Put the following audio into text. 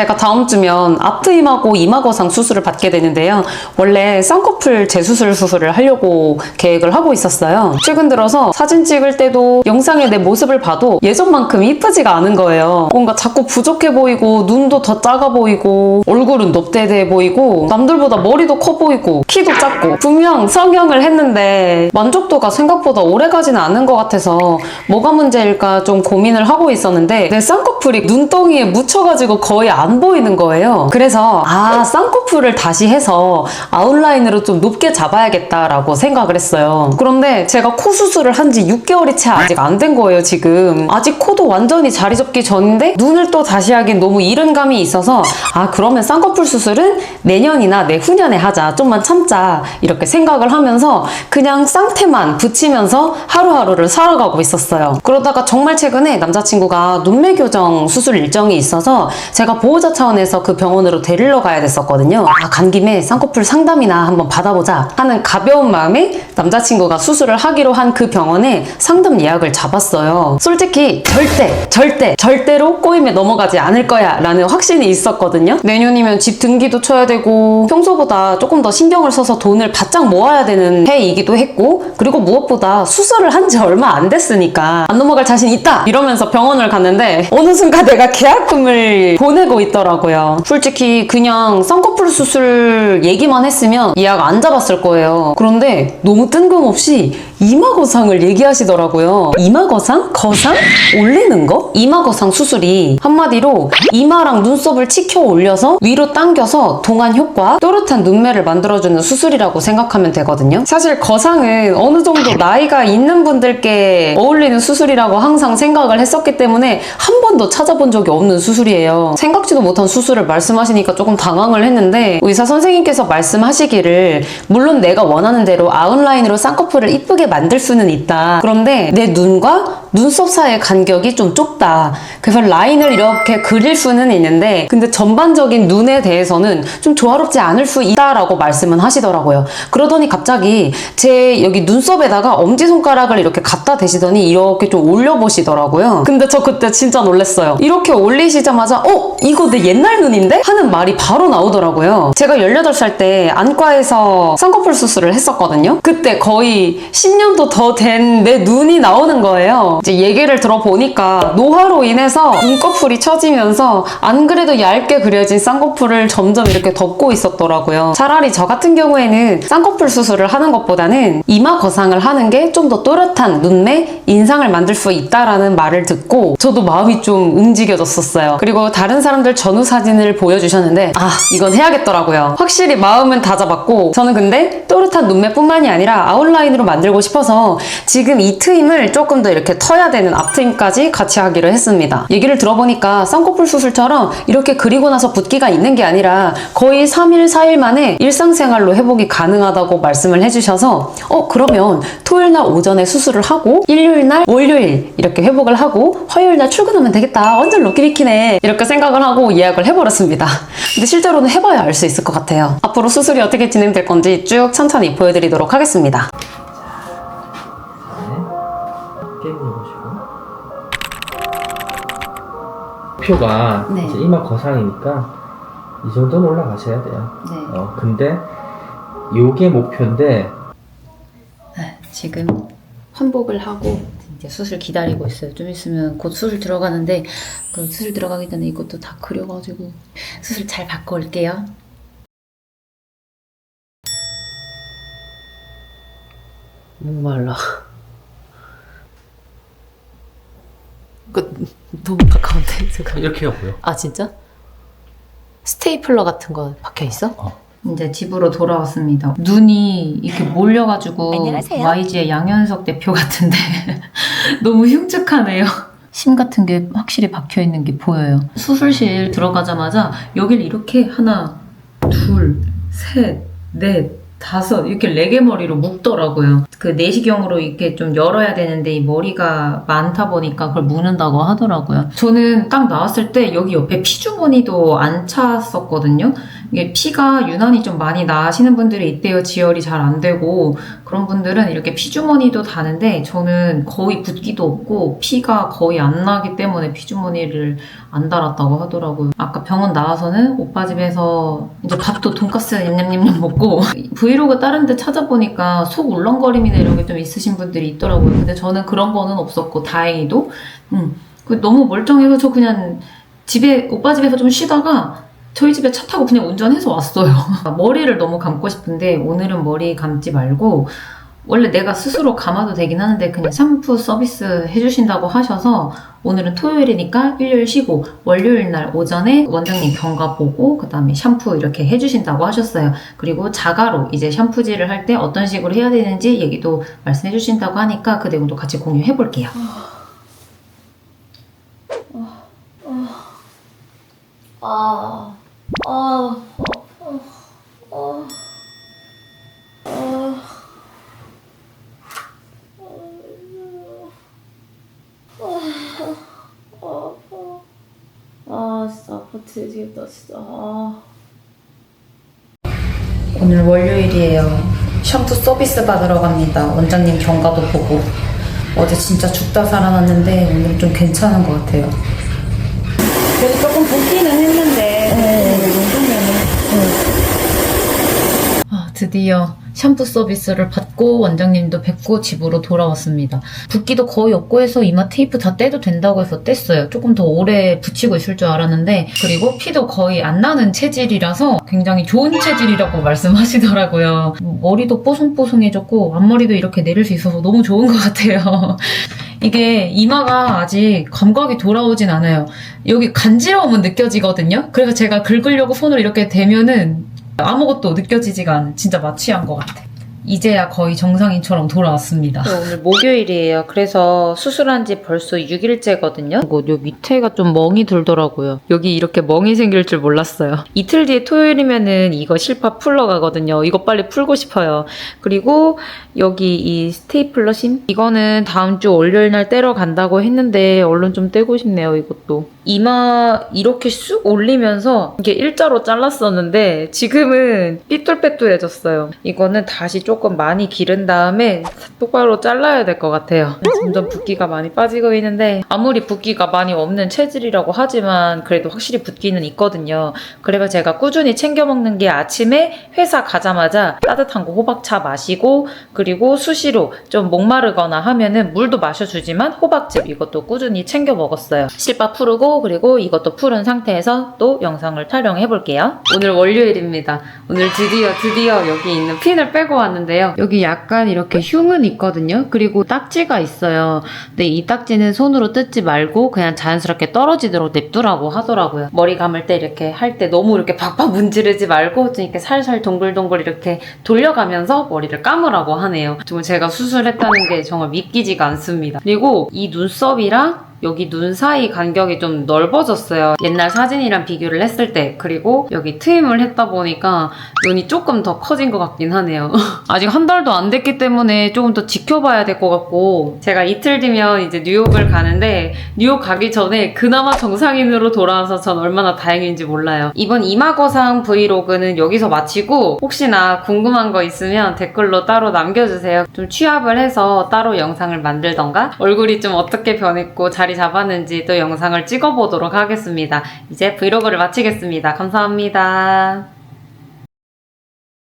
제가 다음 주면 앞트임하고 이마거상 수술을 받게 되는데요. 원래 쌍꺼풀 재수술 수술을 하려고 계획을 하고 있었어요. 최근 들어서 사진 찍을 때도 영상에 내 모습을 봐도 예전만큼 이쁘지가 않은 거예요. 뭔가 자꾸 부족해 보이고 눈도 더 작아 보이고 얼굴은 높대대 보이고 남들보다 머리도 커 보이고 키도 작고 분명 성형을 했는데 만족도가 생각보다 오래 가지는 않은 것 같아서 뭐가 문제일까 좀 고민을 하고 있었는데 내 쌍꺼풀이 눈덩이에 묻혀가지고 거의 안 보이는 거예요. 그래서 아 쌍꺼풀을 다시 해서 아웃라인으로 좀 높게 잡아야겠다라고 생각을 했어요. 그런데 제가 코 수술을 한 지 6개월이 채 아직 안 된 거예요, 지금. 아직 코도 완전히 자리 잡기 전인데 눈을 또 다시 하긴 너무 이른 감이 있어서 아 그러면 쌍꺼풀 수술은 내년이나 내후년에 하자. 좀만 참자. 이렇게 생각을 하면서 그냥 쌍태만 붙이면서 하루하루를 살아가고 있었어요. 그러다가 정말 최근에 남자친구가 눈매 교정 수술 일정이 있어서 제가 보호 자 차원에서 그 병원으로 데리러 가야 됐었거든요. 아, 간 김에 쌍꺼풀 상담이나 한번 받아보자 하는 가벼운 마음에 남자친구가 수술을 하기로 한 그 병원에 상담 예약을 잡았어요. 솔직히 절대, 절대, 절대로 꼬임에 넘어가지 않을 거야 라는 확신이 있었거든요. 내년이면 집 등기도 쳐야 되고 평소보다 조금 더 신경을 써서 돈을 바짝 모아야 되는 해이기도 했고 그리고 무엇보다 수술을 한 지 얼마 안 됐으니까 안 넘어갈 자신 있다 이러면서 병원을 갔는데 어느 순간 내가 계약금을 보내고 있더라고요. 솔직히 그냥 쌍꺼풀 수술 얘기만 했으면 예약 안 잡았을 거예요. 그런데 너무 뜬금없이 이마거상을 얘기하시더라고요. 이마거상? 거상? 올리는 거? 이마거상 수술이 한마디로 이마랑 눈썹을 치켜 올려서 위로 당겨서 동안 효과, 또렷한 눈매를 만들어주는 수술이라고 생각하면 되거든요. 사실 거상은 어느 정도 나이가 있는 분들께 어울리는 수술이라고 항상 생각을 했었기 때문에 한 번도 찾아본 적이 없는 수술이에요. 생각 지도 못한 수술을 말씀하시니까 조금 당황을 했는데 의사 선생님께서 말씀하시기를 물론 내가 원하는 대로 아웃라인으로 쌍꺼풀을 이쁘게 만들 수는 있다. 그런데 내 눈과 눈썹 사이의 간격이 좀 좁다. 그래서 라인을 이렇게 그릴 수는 있는데 근데 전반적인 눈에 대해서는 좀 조화롭지 않을 수 있다라고 말씀은 하시더라고요. 그러더니 갑자기 제 여기 눈썹에다가 엄지손가락을 이렇게 갖다 대시더니 이렇게 좀 올려보시더라고요. 근데 저 그때 진짜 놀랐어요. 이렇게 올리시자마자 어? 이거 내 옛날 눈인데? 하는 말이 바로 나오더라고요. 제가 18살 때 안과에서 쌍꺼풀 수술을 했었거든요. 그때 거의 10년도 더 된 내 눈이 나오는 거예요. 이제 얘기를 들어보니까 노화로 인해서 눈꺼풀이 처지면서 안 그래도 얇게 그려진 쌍꺼풀을 점점 이렇게 덮고 있었더라고요. 차라리 저 같은 경우에는 쌍꺼풀 수술을 하는 것보다는 이마 거상을 하는 게 좀 더 또렷한 눈매, 인상을 만들 수 있다라는 말을 듣고 저도 마음이 좀 움직여졌었어요. 그리고 다른 사람들 전후 사진을 보여주셨는데 아 이건 해야겠더라고요. 확실히 마음은 다 잡았고 저는 근데 또렷한 눈매뿐만이 아니라 아웃라인으로 만들고 싶어서 지금 이 트임을 조금 더 이렇게 터야 되는 앞트임까지 같이 하기로 했습니다. 얘기를 들어보니까 쌍꺼풀 수술처럼 이렇게 그리고 나서 붓기가 있는 게 아니라 거의 3일, 4일 만에 일상생활로 회복이 가능하다고 말씀을 해주셔서 어 그러면 토요일 날 오전에 수술을 하고 일요일 날 월요일 이렇게 회복을 하고 화요일 날 출근하면 되겠다 완전 럭키리키네 이렇게 생각을 하고 예약을 해버렸습니다. 근데 실제로는 해봐야 알 수 있을 것 같아요. 앞으로 수술이 어떻게 진행될 건지 쭉 천천히 보여드리도록 하겠습니다. 해보시고 표가 네. 이제 이마 거상이니까 이 정도는 올라가셔야 돼요. 네. 어 근데 요게 목표인데 지금 환복을 하고 이제 수술 기다리고 있어요. 좀 있으면 곧 수술 들어가는데 그 수술 들어가기 전에 이것도 다 그려가지고 수술 잘 받고 올게요. 너무 말라. 그 너무 가까운데 지금. 이렇게 하고요. 아 진짜? 스테이플러 같은 거 박혀 있어? 어. 이제 집으로 돌아왔습니다. 눈이 이렇게 몰려가지고 안녕하세요. YG의 양현석 대표 같은데 너무 흉측하네요. 심 같은 게 확실히 박혀 있는 게 보여요. 수술실 들어가자마자 여길 이렇게 하나, 둘, 셋, 넷, 다섯 이렇게 레게 머리로 묶더라고요. 그 내시경으로 이렇게 좀 열어야 되는데 이 머리가 많다 보니까 그걸 무는다고 하더라고요. 저는 딱 나왔을 때 여기 옆에 피주머니도 안 찼었거든요. 이게 피가 유난히 좀 많이 나시는 분들이 있대요. 지혈이 잘 안 되고 그런 분들은 이렇게 피주머니도 다는데 저는 거의 붓기도 없고 피가 거의 안 나기 때문에 피주머니를 안 달았다고 하더라고요. 아까 병원 나와서는 오빠 집에서 이제 밥도 돈가스 냠냠냠냠 먹고 브이로그 다른 데 찾아보니까 속 울렁거림이나 이런 게 좀 있으신 분들이 있더라고요. 근데 저는 그런 거는 없었고 다행히도 음, 그 너무 멀쩡해서 저 그냥 집에 오빠 집에서 좀 쉬다가 저희 집에 차 타고 그냥 운전해서 왔어요. 머리를 너무 감고 싶은데 오늘은 머리 감지 말고 원래 내가 스스로 감아도 되긴 하는데 그냥 샴푸 서비스 해주신다고 하셔서 오늘은 토요일이니까 일요일 쉬고 월요일 날 오전에 원장님 경과 보고 그 다음에 샴푸 이렇게 해주신다고 하셨어요. 그리고 자가로 이제 샴푸질을 할 때 어떤 식으로 해야 되는지 얘기도 말씀해 주신다고 하니까 그 내용도 같이 공유해 볼게요. 아, 아, 아, 아, 아, 아, 아, 진짜 아파 되겠다, 진짜. 아. 오늘 월요일이에요. 샴푸 서비스 받으러 갑니다. 원장님 경과도 보고. 어제 진짜 죽다 살아났는데 오늘 좀 괜찮은 것 같아요. 드디어 샴푸 서비스를 받고 원장님도 뵙고 집으로 돌아왔습니다. 붓기도 거의 없고 해서 이마 테이프 다 떼도 된다고 해서 뗐어요. 조금 더 오래 붙이고 있을 줄 알았는데 그리고 피도 거의 안 나는 체질이라서 굉장히 좋은 체질이라고 말씀하시더라고요. 머리도 뽀송뽀송해졌고 앞머리도 이렇게 내릴 수 있어서 너무 좋은 것 같아요. 이게 이마가 아직 감각이 돌아오진 않아요. 여기 간지러움은 느껴지거든요. 그래서 제가 긁으려고 손을 이렇게 대면은 아무것도 느껴지지가 않은 진짜 마취한 것 같아. 이제야 거의 정상인처럼 돌아왔습니다. 오늘 목요일이에요. 그래서 수술한 지 벌써 6일째거든요. 이거 요 밑에가 좀 멍이 들더라고요. 여기 이렇게 멍이 생길 줄 몰랐어요. 이틀 뒤에 토요일이면은 이거 실파 풀러 가거든요. 이거 빨리 풀고 싶어요. 그리고 여기 이 스테이플러 심 이거는 다음 주 월요일 날 떼러 간다고 했는데 얼른 좀 떼고 싶네요. 이것도 이마 이렇게 쑥 올리면서 이게 일자로 잘랐었는데 지금은 삐뚤빼뚤해졌어요. 이거는 다시 조금 많이 기른 다음에 똑바로 잘라야 될 것 같아요. 점점 붓기가 많이 빠지고 있는데 아무리 붓기가 많이 없는 체질이라고 하지만 그래도 확실히 붓기는 있거든요. 그래서 제가 꾸준히 챙겨 먹는 게 아침에 회사 가자마자 따뜻한 거 호박차 마시고 그리고 수시로 좀 목마르거나 하면은 물도 마셔주지만 호박즙 이것도 꾸준히 챙겨 먹었어요. 실밥 그리고 이것도 풀은 상태에서 또 영상을 촬영해 볼게요. 오늘 월요일입니다. 오늘 드디어 드디어 여기 있는 핀을 빼고 왔는데요. 여기 약간 이렇게 흉은 있거든요. 그리고 딱지가 있어요. 근데 이 딱지는 손으로 뜯지 말고 그냥 자연스럽게 떨어지도록 냅두라고 하더라고요. 머리 감을 때 이렇게 할 때 너무 이렇게 박박 문지르지 말고 좀 이렇게 살살 동글동글 이렇게 돌려가면서 머리를 감으라고 하네요. 정말 제가 수술했다는 게 정말 믿기지가 않습니다. 그리고 이 눈썹이랑 여기 눈 사이 간격이 좀 넓어졌어요. 옛날 사진이랑 비교를 했을 때. 그리고 여기 트임을 했다 보니까 눈이 조금 더 커진 것 같긴 하네요. 아직 한 달도 안 됐기 때문에 조금 더 지켜봐야 될 것 같고. 제가 이틀 뒤면 이제 뉴욕을 가는데 뉴욕 가기 전에 그나마 정상인으로 돌아와서 전 얼마나 다행인지 몰라요. 이번 이마거상 브이로그는 여기서 마치고 혹시나 궁금한 거 있으면 댓글로 따로 남겨주세요. 좀 취합을 해서 따로 영상을 만들던가 얼굴이 좀 어떻게 변했고 자리 잡았는지 또 영상을 찍어보도록 하겠습니다. 이제 브이로그를 마치겠습니다. 감사합니다.